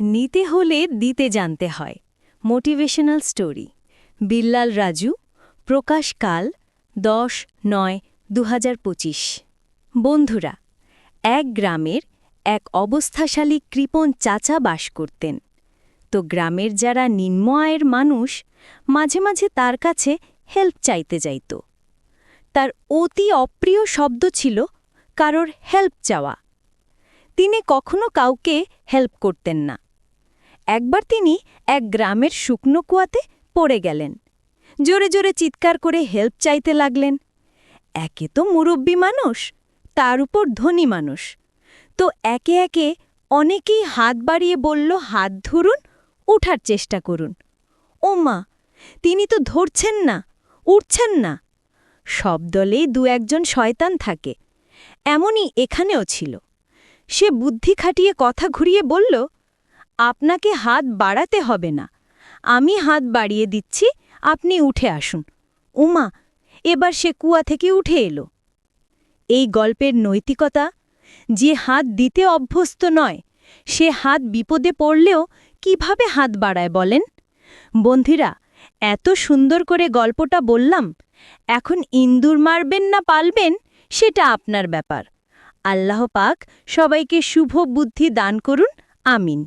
নিতে হলে দিতে জানতে হয়। মোটিভেশনাল স্টোরি, বিল্লাল রাজু, প্রকাশ কাল, দশ নয় দু বন্ধুরা, এক গ্রামের এক অবস্থাশালী কৃপণ চাচা বাস করতেন। তো গ্রামের যারা নিম্ন আয়ের মানুষ, মাঝে মাঝে তার কাছে হেল্প চাইতে যাইত। তার অতি অপ্রিয় শব্দ ছিল কারোর হেল্প চাওয়া। তিনি কখনো কাউকে হেল্প করতেন না। একবার তিনি এক গ্রামের শুকনো কুয়াতে পড়ে গেলেন। জোরে জোরে চিৎকার করে হেল্প চাইতে লাগলেন। একে তো মুরব্বী মানুষ, তার উপর ধনী মানুষ। তো একে একে অনেকেই হাত বাড়িয়ে বলল, হাত ধরুন, উঠার চেষ্টা করুন। ও মা, তিনি তো ধরছেন না, উঠছেন না। সব দলেই দু একজন শয়তান থাকে। এমনই এখানেও ছিল। সে বুদ্ধি খাটিয়ে কথা ঘুরিয়ে বলল আপনাকে হাত বাড়াতে হবে না। আমি হাত বাড়িয়ে দিচ্ছি, আপনি উঠে আসুন। উমা, এবার সে কুয়া থেকে উঠে এলো। এই গল্পের নৈতিকতা যে হাত দিতে অভ্যস্ত নয়, সে হাত বিপদে পড়লেও কীভাবে হাত বাড়ায় বলেন? বন্ধুরা, এত সুন্দর করে গল্পটা বললাম, এখন ইন্দুর মারবেন না পালবেন, সেটা আপনার ব্যাপার। আল্লাহ পাক সবাইকে শুভ বুদ্ধি দান করুন, আমিন।